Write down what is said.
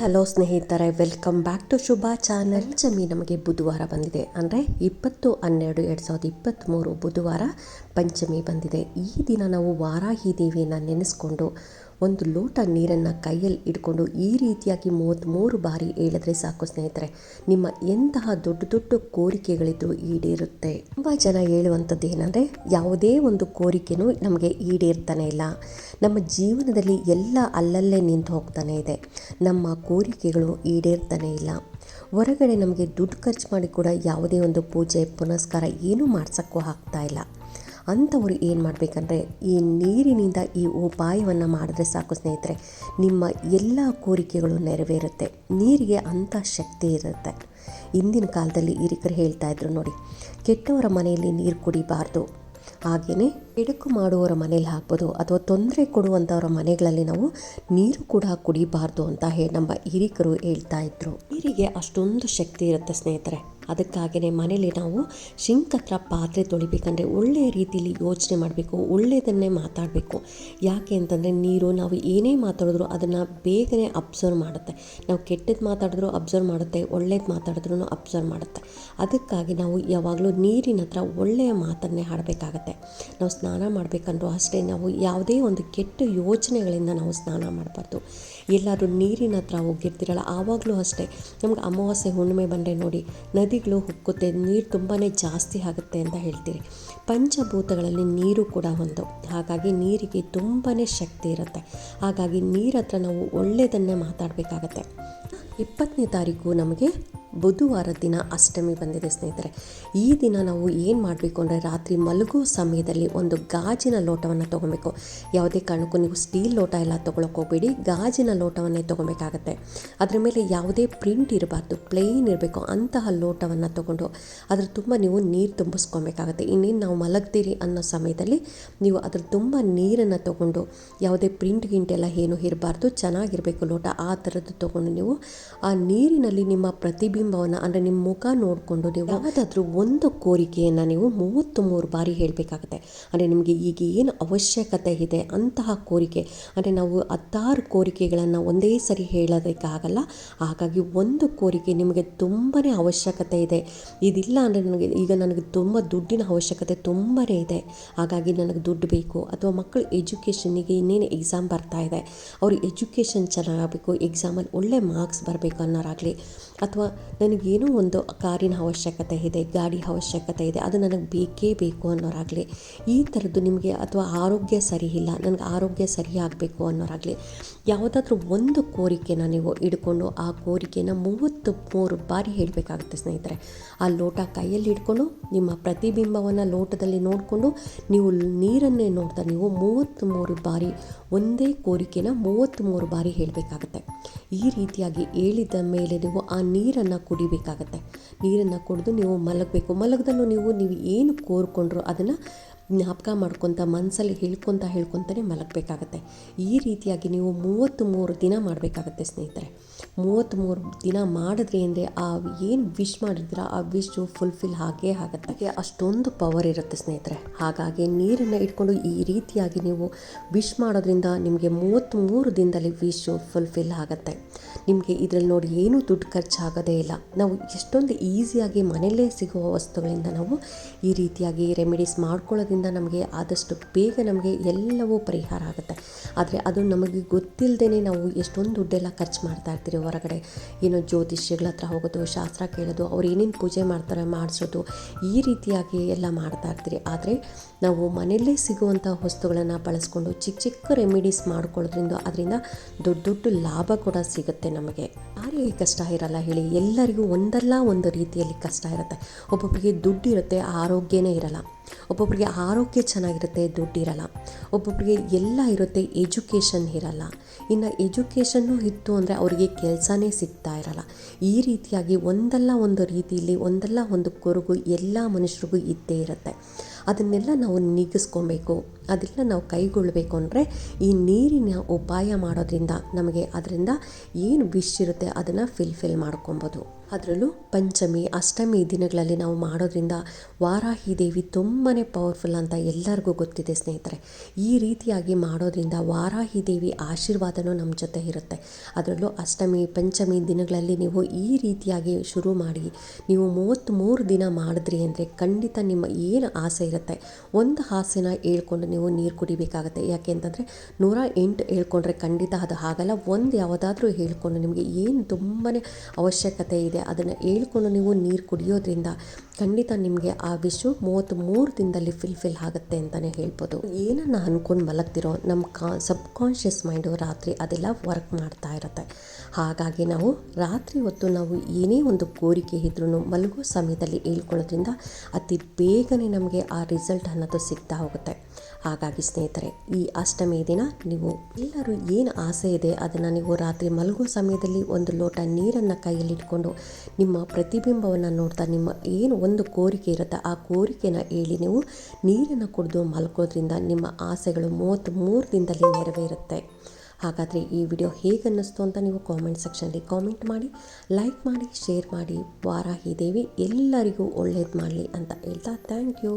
Hello ಸ್ನೇಹಿತರೆ, welcome back to Shubha channel. Panchami ನಮಗೆ ಬುಧವಾರ ಬಂದಿದೆ. ಅಂದರೆ ಇಪ್ಪತ್ತು ಹನ್ನೆರಡು ಎರಡು ಸಾವಿರದ ಇಪ್ಪತ್ತ್ಮೂರು ಬುಧವಾರ ಪಂಚಮಿ ಬಂದಿದೆ. ಈ ದಿನ ನಾವು ವಾರಾಹಿ ದೇವಿಯನ್ನು ನೆನೆಸ್ಕೊಂಡು ಒಂದು ಲೋಟ ನೀರನ್ನು ಕೈಯಲ್ಲಿ ಇಟ್ಕೊಂಡು ಈ ರೀತಿಯಾಗಿ ಮೂವತ್ತ್ಮೂರು ಬಾರಿ ಹೇಳಿದ್ರೆ ಸಾಕು ಸ್ನೇಹಿತರೆ, ನಿಮ್ಮ ಎಂತಹ ದೊಡ್ಡ ದೊಡ್ಡ ಕೋರಿಕೆಗಳಿದ್ರೂ ಈಡೇರುತ್ತೆ. ತುಂಬ ಜನ ಹೇಳುವಂಥದ್ದು ಏನಂದರೆ, ಯಾವುದೇ ಒಂದು ಕೋರಿಕೆನೂ ನಮಗೆ ಈಡೇರ್ತಾನೆ ಇಲ್ಲ. ನಮ್ಮ ಜೀವನದಲ್ಲಿ ಎಲ್ಲ ಅಲ್ಲಲ್ಲೇ ನಿಂತು ಹೋಗ್ತಾನೆ ಇದೆ. ನಮ್ಮ ಕೋರಿಕೆಗಳು ಈಡೇರ್ತಾನೆ ಇಲ್ಲ. ಹೊರಗಡೆ ನಮಗೆ ದುಡ್ಡು ಖರ್ಚು ಮಾಡಿ ಕೂಡ ಯಾವುದೇ ಒಂದು ಪೂಜೆ, ಪುನಸ್ಕಾರ ಏನೂ ಮಾಡ್ಸೋಕ್ಕೂ ಆಗ್ತಾ ಇಲ್ಲ. ಅಂಥವ್ರು ಏನು ಮಾಡಬೇಕಂದ್ರೆ ಈ ನೀರಿನಿಂದ ಈ ಉಪಾಯವನ್ನು ಮಾಡಿದ್ರೆ ಸಾಕು ಸ್ನೇಹಿತರೆ, ನಿಮ್ಮ ಎಲ್ಲ ಕೋರಿಕೆಗಳು ನೆರವೇರುತ್ತೆ, ನೀರಿಗೆ ಅಂಥ ಶಕ್ತಿ ಇರುತ್ತೆ. ಇಂದಿನ ಕಾಲದಲ್ಲಿ ಹಿರಿಕರು ಹೇಳ್ತಾ ಇದ್ರು ನೋಡಿ, ಕೆಟ್ಟವರ ಮನೆಯಲ್ಲಿ ನೀರು ಕುಡಿಬಾರ್ದು. ಹಾಗೆಯೇ ಎಡುಕು ಮಾಡುವವರ ಮನೇಲಿ ಹಾಕ್ಬೋದು ಅಥವಾ ತೊಂದರೆ ಕೊಡುವಂಥವರ ಮನೆಗಳಲ್ಲಿ ನಾವು ನೀರು ಕೂಡ ಕುಡಿಬಾರ್ದು ಅಂತ ಹೇಳಿ ನಮ್ಮ ಹಿರಿಕರು ಹೇಳ್ತಾ ಇದ್ರು. ನೀರಿಗೆ ಅಷ್ಟೊಂದು ಶಕ್ತಿ ಇರುತ್ತೆ ಸ್ನೇಹಿತರೆ. ಅದಕ್ಕಾಗಿಯೇ ಮನೇಲಿ ನಾವು ಶಿಂಕ್ ಹತ್ರ ಪಾತ್ರೆ ತೊಳಿಬೇಕಂದ್ರೆ ಒಳ್ಳೆಯ ರೀತಿಯಲ್ಲಿ ಯೋಚನೆ ಮಾಡಬೇಕು ಒಳ್ಳೆಯದನ್ನೇ ಮಾತಾಡಬೇಕು. ಯಾಕೆ ಅಂತಂದರೆ ನೀರು ನಾವು ಏನೇ ಮಾತಾಡಿದ್ರು ಅದನ್ನು ಬೇಗನೆ ಅಬ್ಸರ್ವ್ ಮಾಡುತ್ತೆ. ನಾವು ಕೆಟ್ಟದ್ದು ಮಾತಾಡಿದ್ರು ಅಬ್ಸರ್ವ್ ಮಾಡುತ್ತೆ, ಒಳ್ಳೇದು ಮಾತಾಡಿದ್ರೂ ಅಬ್ಸರ್ವ್ ಮಾಡುತ್ತೆ. ಅದಕ್ಕಾಗಿ ನಾವು ಯಾವಾಗಲೂ ನೀರಿನ ಹತ್ರ ಒಳ್ಳೆಯ ಮಾತನ್ನೇ ಆಡಬೇಕಾಗತ್ತೆ ನಾವು ಸ್ನಾನ ಮಾಡಬೇಕಂದ್ರೂ ಅಷ್ಟೇ ನಾವು ಯಾವುದೇ ಒಂದು ಕೆಟ್ಟ ಯೋಚನೆಗಳಿಂದ ನಾವು ಸ್ನಾನ ಮಾಡಬಾರ್ದು. ಎಲ್ಲಾದರೂ ನೀರಿನ ಹತ್ರ ಹೋಗಿರ್ತೀರಲ್ಲ, ಆವಾಗಲೂ ಅಷ್ಟೇ. ನಮ್ಗೆ ಅಮಾವಾಸ್ಯೆ, ಹುಣ್ಣಿಮೆ ಬಂದರೆ ನೋಡಿ, ನದಿಗಳು ಹುಕ್ಕುತ್ತೆ ನೀರು ತುಂಬಾ ಜಾಸ್ತಿ ಆಗುತ್ತೆ ಅಂತ ಹೇಳ್ತೀರಿ. ಪಂಚಭೂತಗಳಲ್ಲಿ ನೀರು ಕೂಡ ಒಂದು. ಹಾಗಾಗಿ ನೀರಿಗೆ ತುಂಬಾ ಶಕ್ತಿ ಇರುತ್ತೆ. ಹಾಗಾಗಿ ನೀರ ಹತ್ರ ನಾವು ಒಳ್ಳೆಯದನ್ನೇ ಮಾತಾಡಬೇಕಾಗತ್ತೆ. ಇಪ್ಪತ್ತನೇ ತಾರೀಕು ನಮಗೆ ಬುಧವಾರ ದಿನ ಅಷ್ಟಮಿ ಬಂದಿದೆ ಸ್ನೇಹಿತರೆ. ಈ ದಿನ ನಾವು ಏನು ಮಾಡಬೇಕು ಅಂದರೆ ರಾತ್ರಿ ಮಲಗೋ ಸಮಯದಲ್ಲಿ ಒಂದು ಗಾಜಿನ ಲೋಟವನ್ನು ತೊಗೊಬೇಕು. ಯಾವುದೇ ಕಾರಣಕ್ಕೂ ನೀವು ಸ್ಟೀಲ್ ಲೋಟ ಎಲ್ಲ ತೊಗೊಳಕ್ಕೆ ಹೋಗಬೇಡಿ. ಗಾಜಿನ ಲೋಟವನ್ನೇ ತೊಗೊಬೇಕಾಗತ್ತೆ. ಅದರ ಮೇಲೆ ಯಾವುದೇ ಪ್ರಿಂಟ್ ಇರಬಾರ್ದು. ಪ್ಲೇನ್ ಇರಬೇಕು. ಅಂತಹ ಲೋಟವನ್ನು ತೊಗೊಂಡು ಅದ್ರ ತುಂಬ ನೀವು ನೀರು ತುಂಬಿಸ್ಕೊಬೇಕಾಗತ್ತೆ. ಇನ್ನೇನು ನಾವು ಮಲಗ್ತೀರಿ ಅನ್ನೋ ಸಮಯದಲ್ಲಿ ನೀವು ಅದ್ರ ತುಂಬ ನೀರನ್ನು ತೊಗೊಂಡು ಯಾವುದೇ ಪ್ರಿಂಟ್ ಗಿಂಟ್ ಎಲ್ಲ ಏನೂ ಇರಬಾರ್ದು. ಚೆನ್ನಾಗಿರಬೇಕು ಲೋಟ. ಆ ಥರದ್ದು ತೊಗೊಂಡು ನೀವು ಆ ನೀರಿನಲ್ಲಿ ನಿಮ್ಮ ಪ್ರತಿಬಿಂಬವನ್ನು ಅಂದರೆ ನಿಮ್ಮ ಮುಖ ನೋಡಿಕೊಂಡು ನೀವು ಯಾವುದಾದ್ರೂ ಒಂದು ಕೋರಿಕೆಯನ್ನು ನೀವು ಮೂವತ್ತು ಮೂರು ಬಾರಿ ಹೇಳಬೇಕಾಗತ್ತೆ. ಅಂದರೆ ನಿಮಗೆ ಈಗ ಏನು ಅವಶ್ಯಕತೆ ಇದೆ ಅಂತಹ ಕೋರಿಕೆ, ಅಂದರೆ ನಾವು ಹತ್ತಾರು ಕೋರಿಕೆಗಳನ್ನು ಒಂದೇ ಸರಿ ಹೇಳೋದಕ್ಕಾಗಲ್ಲ. ಹಾಗಾಗಿ ಒಂದು ಕೋರಿಕೆ ನಿಮಗೆ ತುಂಬಾ ಅವಶ್ಯಕತೆ ಇದೆ. ಇದಿಲ್ಲ ಅಂದರೆ ನನಗೆ ಈಗ ನನಗೆ ತುಂಬ ದುಡ್ಡಿನ ಅವಶ್ಯಕತೆ ತುಂಬಾ ಇದೆ. ಹಾಗಾಗಿ ನನಗೆ ದುಡ್ಡು ಬೇಕು. ಅಥವಾ ಮಕ್ಕಳು ಎಜುಕೇಷನ್ನಿಗೆ ಇನ್ನೇನು ಎಕ್ಸಾಮ್ ಬರ್ತಾ ಇದೆ. ಅವ್ರ ಎಜುಕೇಷನ್ ಚೆನ್ನಾಗಬೇಕು ಎಕ್ಸಾಮಲ್ಲಿ ಒಳ್ಳೆ ಮಾರ್ಕ್ಸ್ ಬರಬೇಕು ಅನ್ನೋರಾಗಲಿ. ಅಥವಾ ನನಗೇನೋ ಒಂದು ಕಾರಿನ ಅವಶ್ಯಕತೆ ಇದೆ, ಗಾಡಿ ಅವಶ್ಯಕತೆ ಇದೆ, ಅದು ನನಗೆ ಬೇಕೇ ಬೇಕು ಅನ್ನೋರಾಗಲಿ. ಈ ಥರದ್ದು ನಿಮಗೆ ಅಥವಾ ಆರೋಗ್ಯ ಸರಿ ಇಲ್ಲ, ನನಗೆ ಆರೋಗ್ಯ ಸರಿಯಾಗಬೇಕು ಅನ್ನೋರಾಗಲಿ. ಯಾವುದಾದ್ರೂ ಒಂದು ಕೋರಿಕೆನ ನೀವು ಹಿಡ್ಕೊಂಡು ಆ ಕೋರಿಕೆನ ಮೂವತ್ತು ಮೂರು ಬಾರಿ ಹೇಳಬೇಕಾಗುತ್ತೆ ಸ್ನೇಹಿತರೆ. ಆ ಲೋಟ ಕೈಯಲ್ಲಿ ಹಿಡ್ಕೊಂಡು ನಿಮ್ಮ ಪ್ರತಿಬಿಂಬವನ್ನು ಲೋಟದಲ್ಲಿ ನೋಡಿಕೊಂಡು, ನೀವು ನೀರನ್ನೇ ನೋಡ್ತಾ ನೀವು ಮೂವತ್ತು ಮೂರು ಬಾರಿ ಒಂದೇ ಕೋರಿಕೆನ ಮೂವತ್ತ್ಮೂರು ಬಾರಿ ಹೇಳಬೇಕಾಗತ್ತೆ. ಈ ರೀತಿಯಾಗಿ ಹೇಳಿದ ಮೇಲೆ ನೀವು ಆ ನೀರನ್ನು ಕುಡಿಬೇಕಾಗತ್ತೆ. ನೀರನ್ನು ಕುಡಿದು ನೀವು ಮಲಗಬೇಕು. ಮಲಗಿದನ್ನು ನೀವು ನೀವು ಏನು ಕೋರ್ಕೊಂಡ್ರು ಅದನ್ನು ಜ್ಞಾಪಕ ಮಾಡ್ಕೊತ ಮನಸ್ಸಲ್ಲಿ ಹೇಳ್ಕೊತ, ಹೇಳ್ಕೊತಾನೆ ಮಲಗಬೇಕಾಗತ್ತೆ. ಈ ರೀತಿಯಾಗಿ ನೀವು ಮೂವತ್ತು ಮೂರು ದಿನ ಮಾಡಬೇಕಾಗತ್ತೆ ಸ್ನೇಹಿತರೆ. ಮೂವತ್ತ್ ಮೂರು ದಿನ ಮಾಡಿದ್ರಿ ಅಂದರೆ ಆ ಏನು ವಿಶ್ ಮಾಡಿದ್ರ ಆ ವಿಶು ಫುಲ್ಫಿಲ್ ಆಗೇ ಆಗುತ್ತೆ. ಹಾಗೆ ಅಷ್ಟೊಂದು ಪವರ್ ಇರುತ್ತೆ ಸ್ನೇಹಿತರೆ. ಹಾಗಾಗಿ ನೀರನ್ನು ಇಟ್ಕೊಂಡು ಈ ರೀತಿಯಾಗಿ ನೀವು ವಿಶ್ ಮಾಡೋದ್ರಿಂದ ನಿಮಗೆ ಮೂವತ್ತ್ ಮೂರು ದಿನದಲ್ಲಿ ವಿಶು ಫುಲ್ಫಿಲ್ ಆಗುತ್ತೆ. ನಿಮಗೆ ಇದರಲ್ಲಿ ನೋಡಿ ಏನೂ ದುಡ್ಡು ಖರ್ಚಾಗೋದೇ ಇಲ್ಲ. ನಾವು ಎಷ್ಟೊಂದು ಈಸಿಯಾಗಿ ಮನೆಯಲ್ಲೇ ಸಿಗುವ ವಸ್ತುಗಳಿಂದ ನಾವು ಈ ರೀತಿಯಾಗಿ ರೆಮಿಡೀಸ್ ಮಾಡ್ಕೊಳ್ಳೋದ್ರಿಂದ ನಮಗೆ ಆದಷ್ಟು ಬೇಗ ನಮಗೆ ಎಲ್ಲವೂ ಪರಿಹಾರ ಆಗುತ್ತೆ. ಆದರೆ ಅದು ನಮಗೆ ಗೊತ್ತಿಲ್ಲದೇ ನಾವು ಎಷ್ಟೊಂದು ದುಡ್ಡೆಲ್ಲ ಖರ್ಚು ಮಾಡ್ತಾ ಇರ್ತೀರಿ ಹೊರಗಡೆ ಏನೋ ಜ್ಯೋತಿಷ್ಯಗಳ ಹತ್ರ ಹೋಗೋದು, ಶಾಸ್ತ್ರ ಕೇಳೋದು, ಅವ್ರು ಏನೇನು ಪೂಜೆ ಮಾಡ್ತಾರೆ, ಮಾಡಿಸೋದು, ಈ ರೀತಿಯಾಗಿ ಎಲ್ಲ ಮಾಡ್ತಾ ಇರ್ತೀರಿ. ಆದರೆ ನಾವು ಮನೆಯಲ್ಲೇ ಸಿಗುವಂಥ ವಸ್ತುಗಳನ್ನು ಬಳಸ್ಕೊಂಡು ಚಿಕ್ಕ ಚಿಕ್ಕ ರೆಮಿಡೀಸ್ ಮಾಡ್ಕೊಳ್ಳೋದ್ರಿಂದ ಅದರಿಂದ ದೊಡ್ಡ ದೊಡ್ಡ ಲಾಭ ಕೂಡ ಸಿಗುತ್ತೆ ನಮಗೆ. ಯಾರಿಗೆ ಕಷ್ಟ ಇರಲ್ಲ ಹೇಳಿ, ಎಲ್ಲರಿಗೂ ಒಂದಲ್ಲ ಒಂದು ರೀತಿಯಲ್ಲಿ ಕಷ್ಟ ಇರುತ್ತೆ. ಒಬ್ಬೊಬ್ಬರಿಗೆ ದುಡ್ಡು ಇರುತ್ತೆ, ಆರೋಗ್ಯನೇ ಇರಲ್ಲ. ಒಬ್ಬೊಬ್ಬರಿಗೆ ಆರೋಗ್ಯ ಚೆನ್ನಾಗಿರುತ್ತೆ ದುಡ್ಡಿರಲ್ಲ ಒಬ್ಬೊಬ್ಬರಿಗೆ ಎಲ್ಲ ಇರುತ್ತೆ ಎಜುಕೇಷನ್ ಇರಲ್ಲ. ಇನ್ನು ಎಜುಕೇಷನ್ನು ಇತ್ತು ಅಂದರೆ ಅವರಿಗೆ ಕೆಲಸನೇ ಸಿಗ್ತಾ ಇರಲ್ಲ. ಈ ರೀತಿಯಾಗಿ ಒಂದಲ್ಲ ಒಂದು ರೀತಿಯಲ್ಲಿ ಒಂದಲ್ಲ ಒಂದು ಕೊರಗು ಎಲ್ಲ ಮನುಷ್ಯರಿಗೂ ಇದ್ದೇ ಇರುತ್ತೆ. ಅದನ್ನೆಲ್ಲ ನಾವು ನೀಗಿಸ್ಕೊಬೇಕು. ಅದೆಲ್ಲ ನಾವು ಕೈಗೊಳ್ಳಬೇಕು ಅಂದರೆ ಈ ನೀರಿನ ಉಪಾಯ ಮಾಡೋದ್ರಿಂದ ನಮಗೆ ಅದರಿಂದ ಏನು ವಿಶ್ ಇರುತ್ತೆ ಅದನ್ನು ಫಿಲ್ಫಿಲ್ ಮಾಡ್ಕೊಬೋದು. ಅದರಲ್ಲೂ ಪಂಚಮಿ, ಅಷ್ಟಮಿ ದಿನಗಳಲ್ಲಿ ನಾವು ಮಾಡೋದ್ರಿಂದ ವಾರಾಹಿ ದೇವಿ ತುಂಬಾ ಪವರ್ಫುಲ್ ಅಂತ ಎಲ್ಲರಿಗೂ ಗೊತ್ತಿದೆ ಸ್ನೇಹಿತರೆ. ಈ ರೀತಿಯಾಗಿ ಮಾಡೋದ್ರಿಂದ ವಾರಾಹಿ ದೇವಿ ಆಶೀರ್ವಾದನೂ ನಮ್ಮ ಜೊತೆ ಇರುತ್ತೆ. ಅದರಲ್ಲೂ ಅಷ್ಟಮಿ, ಪಂಚಮಿ ದಿನಗಳಲ್ಲಿ ನೀವು ಈ ರೀತಿಯಾಗಿ ಶುರು ಮಾಡಿ ನೀವು ಮೂವತ್ತ್ಮೂರು ದಿನ ಮಾಡಿದ್ರಿ ಅಂದರೆ ಖಂಡಿತ ನಿಮ್ಮ ಏನು ಆಸೆ ಇರುತ್ತೆ ಒಂದು ಹಾಸಿನ ಹೇಳ್ಕೊಂಡು ನೀವು ನೀರು ಕುಡಿಬೇಕಾಗುತ್ತೆ. ಯಾಕೆ ಅಂತಂದರೆ ನೂರ ಎಂಟು ಹೇಳ್ಕೊಂಡ್ರೆ ಖಂಡಿತ ಅದು ಆಗಲ್ಲ ಒಂದು ಯಾವುದಾದ್ರೂ ಹೇಳ್ಕೊಂಡು ನಿಮಗೆ ಏನು ತುಂಬಾ ಅವಶ್ಯಕತೆ ಇದೆ, ಅದನ್ನು ಹೇಳ್ಕೊಂಡು ನೀವು ನೀರು ಕುಡಿಯೋದ್ರಿಂದ ಖಂಡಿತ ನಿಮಗೆ ಆ ವಿಶು ಮೂವತ್ತ್ಮೂರು ದಿನದಲ್ಲಿ ಫಿಲ್ಫಿಲ್ ಆಗುತ್ತೆ ಅಂತಲೇ ಹೇಳ್ಬೋದು. ಏನನ್ನು ಅನ್ಕೊಂಡು ಮಲಗ್ತಿರೋ ನಮ್ಮ ಕಾ ಸಬ್ ಕಾನ್ಷಿಯಸ್ ಮೈಂಡು ರಾತ್ರಿ ಅದೆಲ್ಲ ವರ್ಕ್ ಮಾಡ್ತಾ ಇರುತ್ತೆ. ಹಾಗಾಗಿ ನಾವು ರಾತ್ರಿ ಹೊತ್ತು ನಾವು ಏನೇ ಒಂದು ಕೋರಿಕೆ ಇದ್ರೂ ಮಲಗೋ ಸಮಯದಲ್ಲಿ ಹೇಳ್ಕೊಳ್ಳೋದ್ರಿಂದ ಅತಿ ಬೇಗನೆ ನಮಗೆ ಆ ರಿಸಲ್ಟ್ ಅನ್ನೋದು ಸಿಗ್ತಾ ಹೋಗುತ್ತೆ. ಹಾಗಾಗಿ ಸ್ನೇಹಿತರೆ, ಈ ಅಷ್ಟಮಿ ದಿನ ನೀವು ಎಲ್ಲರೂ ಏನು ಆಸೆ ಇದೆ, ಅದನ್ನು ನೀವು ರಾತ್ರಿ ಮಲಗುವ ಸಮಯದಲ್ಲಿ ಒಂದು ಲೋಟ ನೀರನ್ನು ಕೈಯಲ್ಲಿಟ್ಕೊಂಡು ನಿಮ್ಮ ಪ್ರತಿಬಿಂಬವನ್ನು ನೋಡ್ತಾ, ನಿಮ್ಮ ಏನು ಒಂದು ಕೋರಿಕೆ ಇರುತ್ತೆ ಆ ಕೋರಿಕೆನ ಹೇಳಿ ನೀವು ನೀರನ್ನು ಕುಡಿದು ಮಲ್ಕೋದ್ರಿಂದ ನಿಮ್ಮ ಆಸೆಗಳು ಮೂವತ್ತ್ಮೂರು ದಿನದಲ್ಲಿ ನೆರವೇರುತ್ತೆ. ಹಾಗಾದರೆ ಈ ವಿಡಿಯೋ ಹೇಗೆ ಅನ್ನಿಸ್ತು ಅಂತ ನೀವು ಕಾಮೆಂಟ್ ಸೆಕ್ಷನಲ್ಲಿ ಕಾಮೆಂಟ್ ಮಾಡಿ ಲೈಕ್ ಮಾಡಿ ಶೇರ್ ಮಾಡಿ, ವಾರಾಹಿ ದೇವಿ ಎಲ್ಲರಿಗೂ ಒಳ್ಳೇದು ಮಾಡಲಿ ಅಂತ ಹೇಳ್ತಾ ಥ್ಯಾಂಕ್ ಯು